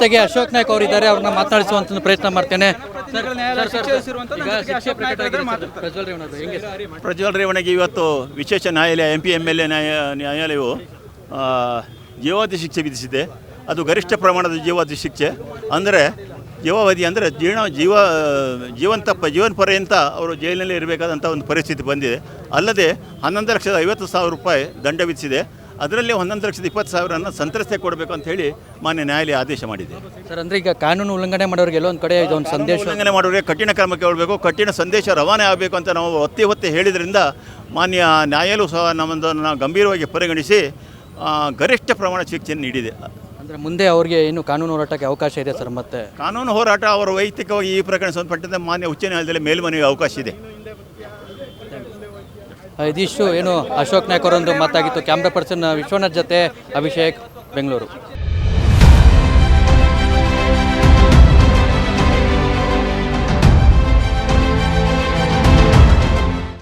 ಜೊತೆಗೆ ಅಶೋಕ್ ನಾಯ್ಕ್ ಅವರಿದ್ದಾರೆ ಅವ್ರನ್ನ ಮಾತನಾಡಿಸುವಂತ ಪ್ರಯತ್ನ ಮಾಡ್ತೇನೆ. ಪ್ರಜ್ವಲ್ ರೇವಣ್ಣಗೆ ಇವತ್ತು ವಿಶೇಷ ನ್ಯಾಯಾಲಯ M P M L A ನ್ಯಾಯ ನ್ಯಾಯಾಲಯವು ಜೀವಾವಧಿ ಶಿಕ್ಷೆ ವಿಧಿಸಿದೆ. ಅದು ಗರಿಷ್ಠ ಪ್ರಮಾಣದ ಜೀವಾವಧಿ ಶಿಕ್ಷೆ. ಅಂದರೆ ಜೀವಾವಧಿ ಅಂದರೆ ಜೀರ್ಣ ಜೀವ ಜೀವಂತ ಪ ಜೀವನ ಪರ್ಯಂತ ಅವರು ಜೈಲಿನಲ್ಲಿ ಇರಬೇಕಾದಂಥ ಒಂದು ಪರಿಸ್ಥಿತಿ ಬಂದಿದೆ. ಅಲ್ಲದೆ ಹನ್ನೊಂದು ಲಕ್ಷದ ಐವತ್ತು ಸಾವಿರ ರೂಪಾಯಿ ದಂಡ ವಿಧಿಸಿದೆ. ಅದರಲ್ಲಿ ಒಂದೊಂದು ಲಕ್ಷದ ಇಪ್ಪತ್ತು ಸಾವಿರನ ಸಂತ್ರಸ್ತೆ ಕೊಡಬೇಕು ಅಂತ ಹೇಳಿ ಮಾನ್ಯ ನ್ಯಾಯಾಲಯ ಆದೇಶ ಮಾಡಿದೆ. ಸರ್ ಅಂದ್ರೆ ಈಗ ಕಾನೂನು ಉಲ್ಲಂಘನೆ ಮಾಡೋರಿಗೆ ಎಲ್ಲೊಂದು ಕಡೆ ಇದೊಂದು ಸಂದೇಶ ಉಲ್ಲಂಘನೆ ಮಾಡೋರಿಗೆ ಕಠಿಣ ಕ್ರಮಕ್ಕೆ ಕೇಳಬೇಕು ಕಠಿಣ ಸಂದೇಶ ರವಾನೆ ಆಗಬೇಕು ಅಂತ ನಾವು ಒತ್ತಿ ಒತ್ತಿ ಹೇಳಿದ್ರಿಂದ ಮಾನ್ಯ ನ್ಯಾಯಾಲಯ ಸಹ ನಮ್ಮದನ್ನು ಗಂಭೀರವಾಗಿ ಪರಿಗಣಿಸಿ ಗರಿಷ್ಠ ಪ್ರಮಾಣ ಶಿಕ್ಷೆಯನ್ನು ನೀಡಿದೆ. ಅಂದ್ರೆ ಮುಂದೆ ಅವರಿಗೆ ಏನು ಕಾನೂನು ಹೋರಾಟಕ್ಕೆ ಅವಕಾಶ ಇದೆ ಸರ್ ಮತ್ತೆ? ಕಾನೂನು ಹೋರಾಟ ಅವರ ವೈಯಕ್ತಿಕವಾಗಿ ಈ ಪ್ರಕರಣ ಸಂಬಂಧಪಟ್ಟಂತೆ ಮಾನ್ಯ ಉಚ್ಚ ನ್ಯಾಯಾಲಯದಲ್ಲಿ ಮೇಲ್ಮನವಿ ಅವಕಾಶ ಇದೆ. ಇದಿಷ್ಟು. ಏನು ಅಶೋಕ್ ನಾಯ್ಕರೊಂದು ಮಾತಾಗಿತ್ತು. ಕ್ಯಾಮ್ರಾ ಪರ್ಸನ್ ವಿಶ್ವನಾಥ್ ಜೊತೆ ಅಭಿಷೇಕ್ ಬೆಂಗಳೂರು.